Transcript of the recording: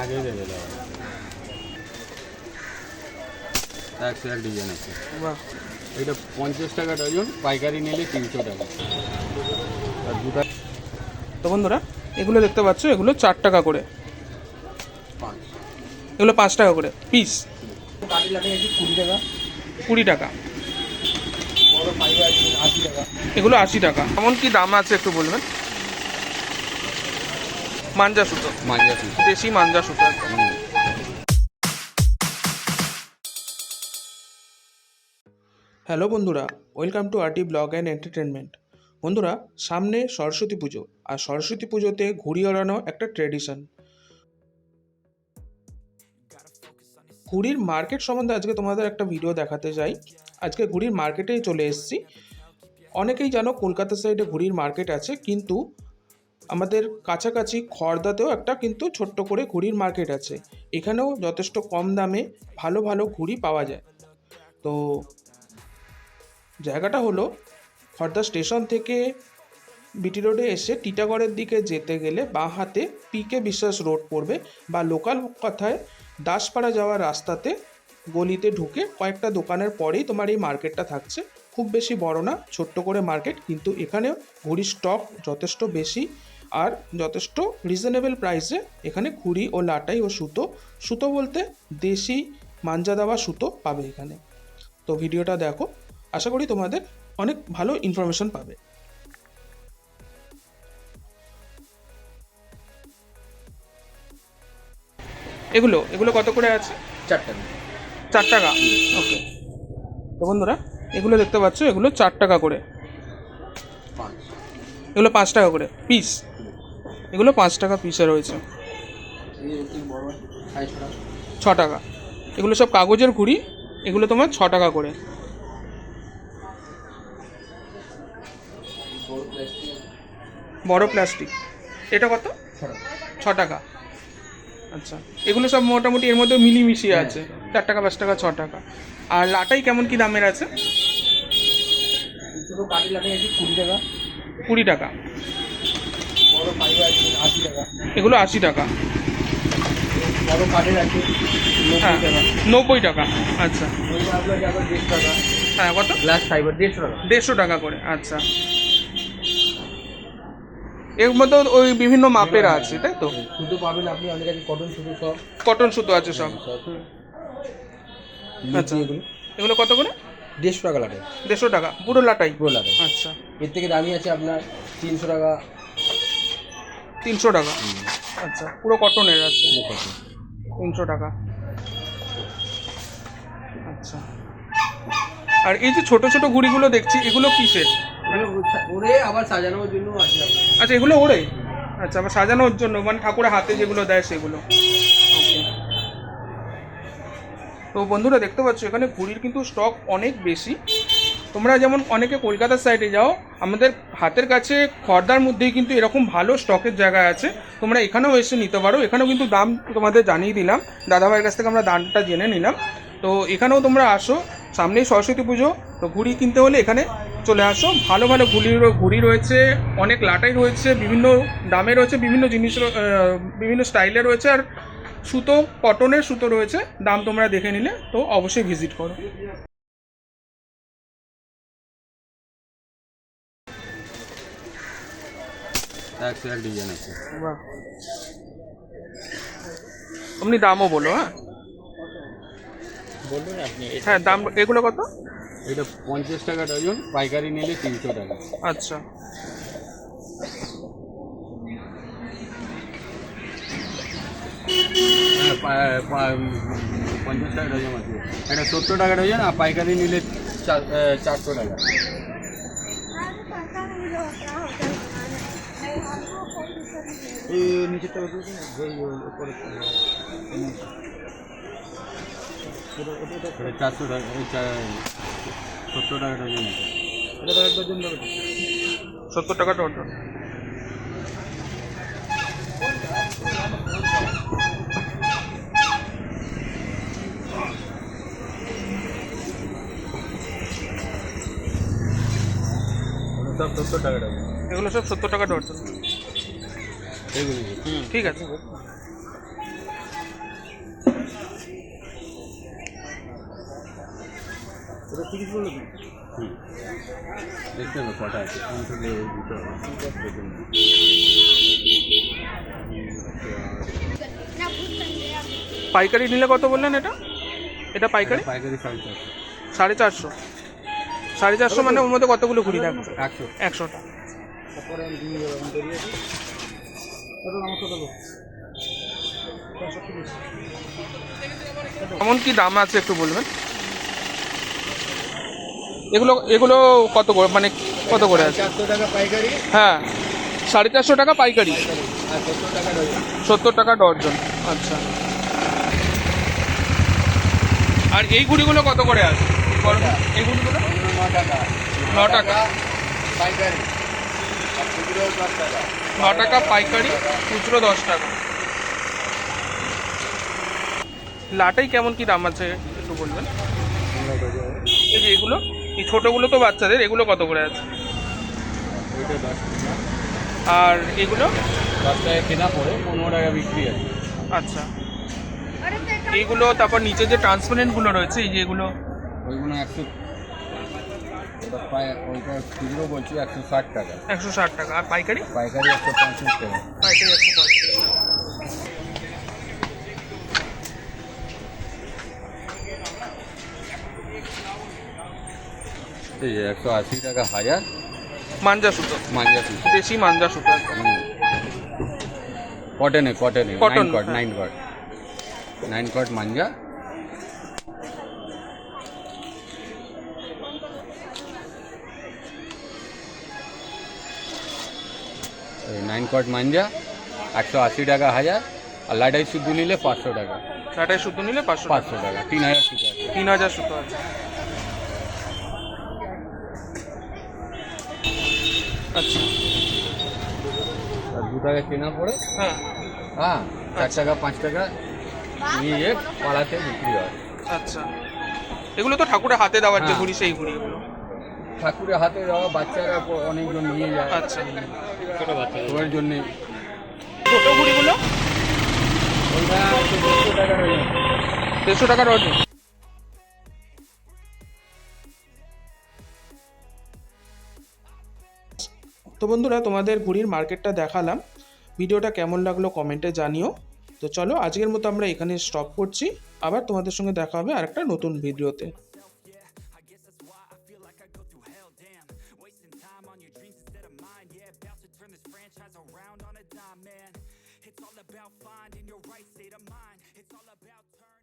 আগেই দেবে দেওয়া একশো এক ডিজাইন আছে বাহ এটা পঞ্চাশ টাকা ডজন পাইকারি নিলে তিনশো টাকা আর দুটা তো বন্ধুরা এগুলো দেখতে পাচ্ছ এগুলো চার টাকা করে পাঁচ এগুলো পাঁচ টাকা করে পিস কুড়ি টাকা কুড়ি টাকা বড় আশি টাকা এগুলো আশি টাকা কেমন কি দাম আছে একটু বলবেন মাঞ্জা সুতো মাঞ্জা সুতো দেশি মাঞ্জা সুতো হ্যালো বন্ধুরা welcome to RT blog and entertainment. বন্ধুরা সামনে সরস্বতী পুজো আর সরস্বতী পুজোতে ঘুড়ি ওড়ানো একটা ট্রেডিশন ঘুড়ির মার্কেট সম্বন্ধে আজকে তোমাদের একটা ভিডিও দেখাতে চাই। আজকে ঘুড়ির মার্কেটেই চলে এসেছি। অনেকেই জানো কলকাতা সাইডে ঘুড়ির মার্কেট আছে কিন্তু আমাদের কাছাকাছি খড়দাতেও একটা কিন্তু ছোট্ট করে ঘুড়ির মার্কেট আছে। এখানেও যথেষ্ট কম দামে ভালো ভালো ঘুড়ি পাওয়া যায়। তো জায়গাটা হলো খড়দা স্টেশন থেকে বিটি রোডে এসে টিটাগড়ের দিকে যেতে গেলে বাঁ হাতে পিকে বিশ্বাস রোড পড়বে বা লোকাল কথায় দাসপাড়া যাওয়ার রাস্তাতে গলিতে ঢুকে কয়েকটা দোকানের পরেই তোমার এই মার্কেটটা থাকছে। খুব বেশি বড় না, ছোট্ট করে মার্কেট কিন্তু এখানেও ঘুড়ির স্টক যথেষ্ট বেশি। আর যথেষ্ট রিজনেবল প্রাইসে এখানে ঘুড়ি ও লাটাই ও সুতো সুতো বলতে দেশি মাঞ্জা দেওয়া সুতো পাবে এখানে। তো ভিডিওটা দেখো আশা করি তোমাদের অনেক ভালো ইনফরমেশন পাবে। এগুলো এগুলো কত করে আছে? চার টাকা। চার টাকা? ওকে তো বন্ধুরা এগুলো দেখতে পাচ্ছ এগুলো চার টাকা করে। এগুলো পাঁচ টাকা করে পিস এগুলো পাঁচ টাকা পিসে রয়েছে। ছ টাকা। এগুলো সব কাগজের ঘুড়ি এগুলো তোমার ছ টাকা করে। বড় প্লাস্টিক এটা কত? ছ টাকা। আচ্ছা এগুলো সব মোটামুটি এর মধ্যে মিলিমিশিয়ে আছে। চার টাকা পাঁচ টাকা ছ টাকা। আর লাটাই কেমন কি দামের আছে? কুড়ি টাকা। কুড়ি টাকা। বড় ফাইবার আশি টাকা। এগুলো আশি টাকা। বড় কাঠের আছে হ্যাঁ নব্বই টাকা আচ্ছা। দেড়শো টাকা। হ্যাঁ কত? গ্লাস ফাইবার দেড়শো টাকা। দেড়শো টাকা করে আচ্ছা। এর মধ্যে ওই বিভিন্ন মাপের আছে তাই তো? শুধু পাবেন আপনি আমাদের কাছে কটন শুধু সব। কটন সুতো আছে সব। আচ্ছা। এগুলো। এগুলো কত করে? দেড়শো টাকা লাগে দেড়শো টাকা পুরো লাটাই। পুরো লাগে আচ্ছা। এর থেকে দামি আছে আপনার তিনশো টাকা তিনশো টাকা। আচ্ছা পুরো কটনের আছে। তিনশো টাকা। আচ্ছা। আর এই যে ছোট ছোট ঘুড়িগুলো দেখছি এগুলো কিসের? ওরে আবার সাজানোর জন্য আছে আচ্ছা এগুলো ওড়ে আচ্ছা আবার সাজানোর জন্য মানে ঠাকুরের হাতে যেগুলো দেয় সেগুলো। ওকে। তো বন্ধুরা দেখতে পাচ্ছ এখানে ঘুড়ির কিন্তু স্টক অনেক বেশি। তোমরা যেমন অনেকে কলকাতার সাইডে যাও, আমাদের হাতের কাছে খর্দার মধ্যেই কিন্তু এরকম ভালো স্টকের জায়গা আছে। তোমরা এখানেও এসে নিতে পারো। এখানেও কিন্তু দাম তোমাদের জানিয়ে দিলাম। দাদাভাইয়ের কাছ থেকে আমরা দামটা জেনে নিলাম। তো এখানেও তোমরা আসো। সামনেই সরস্বতী পুজো। তো ঘুড়ি কিনতে হলে এখানে চলে আসো। ভালো ভালো ঘুড়ি ঘুড়ি রয়েছে। অনেক লাটাই রয়েছে। বিভিন্ন দামে রয়েছে। বিভিন্ন জিনিস বিভিন্ন স্টাইলে রয়েছে। আর সুতো কটনের সুতো রয়েছে। দাম তোমরা দেখে নিলে। তো অবশ্যই ভিজিট করো। একশো এক ডিজাইন আছে। বাহ। আপনি দামও বলো হ্যাঁ? বলবেন আপনি হ্যাঁ দাম এগুলো কত? এটা পঞ্চাশ টাকা ডজন পাইকারি নিলে তিনশো টাকা। আচ্ছা। হ্যাঁ, পঞ্চাশ টাকা ডজন আছে। এটা সত্তর টাকা ডজন আর পাইকারি নিলে চার- চারশো টাকা। এই নিচেরটা? ওই উপরে। চারশো টাকা সত্তর টাকা ডজন এটা। এক ডজন সত্তর টাকা ডজন। সব সত্তর টাকা ডজন। এগুলো সব সত্তর টাকা ডজন। ঠিক আছে। পাইকারি নিলে কত বললেন এটা? এটা পাইকারি? পাইকারি সাড়ে চারশো। সাড়ে চারশো মানে ওর মধ্যে কতগুলো ঘুরি থাকবে একশো। একশোটা। কেমন কি দাম আছে একটু বলবেন? এগুলো এগুলো কত করে মানে কত করে আছে? হ্যাঁ সাড়ে চারশো টাকা পাইকারি। সত্তর টাকা ডজন। আচ্ছা। আর এই ঘুড়িগুলো কত করে আছে? এই ঘুড়িগুলো ন টাকা। ন টাকা। পাইকারি আর খুচরো দশ টাকা ন টাকা পাইকারি খুচরো দশ টাকা। লাটাই কেমন কি দাম আছে একটু বলবেন? এই যে এগুলো এই ছোটোগুলো তো বাচ্চাদের এগুলো কত করে আছে? আর এগুলো? দশ টাকা কেনা পড়ে পনেরো টাকা বিক্রি আছে। আচ্ছা। এইগুলো তারপর নিচে যে ট্রান্সপারেন্টগুলো রয়েছে এই যে এগুলো? ওইগুলো একশো খুচরো বলছি একশো ষাট টাকা। একশো ষাট টাকা। আর পাইকারি? পাইকারি একশো পঞ্চাশ টাকা। পাইকারি একশো পঁয়ত্রিশ এই যে একশো আশি টাকা হাজার। মাঞ্জা সুতো। মাঞ্জা পিস দেশি মাঞ্জা সুতো। কটনে। কটনে নাইন কট হ্যাঁ। Nine cord. নাইন কট মাঞ্জা। নাইন কট মাঞ্জা একশো আশি টাকা হাজার আর লাডাই শুদ্ধ নিলে পাঁচশো টাকা। লাটাই সুতো নিলে পাঁচশো পাঁচশো টাকা তিন হাজার সুতো আছে। তিন হাজার সুতো আছে। আচ্ছা। আর দু টাকা কেনা পড়ে। হ্যাঁ। হ্যাঁ চার টাকা পাঁচ টাকা নিয়ে পাড়াতে বিক্রি হয়। আচ্ছা। এগুলো তো ঠাকুরের হাতে দেওয়ার যে হ্যাঁ। ঘুড়ি সেই ঘুড়ি। এগুলো ঠাকুরের হাতে দেওয়া বাচ্চারা অনেকজন নিয়ে যায়। আচ্ছা। ওর জন্যে। ছোটো ঘুড়িগুলো ওইটা দেড়শো টাকা দেড়শো ডজন তো বন্ধুরা তোমাদের ঘুড়ির মার্কেটটা দেখালাম। ভিডিওটা কেমন লাগল কমেন্টে জানিও। তো চলো আজকের মতো আমরা এখানে স্টপ করছি। আবার তোমাদের সঙ্গে দেখা হবে আরেকটা নতুন ভিডিওতে। I go through hell, damn. Wasting time on your dreams instead of mine, yeah. About to turn this franchise around on a dime, man. It's all about finding your right state of mind. It's all about turning.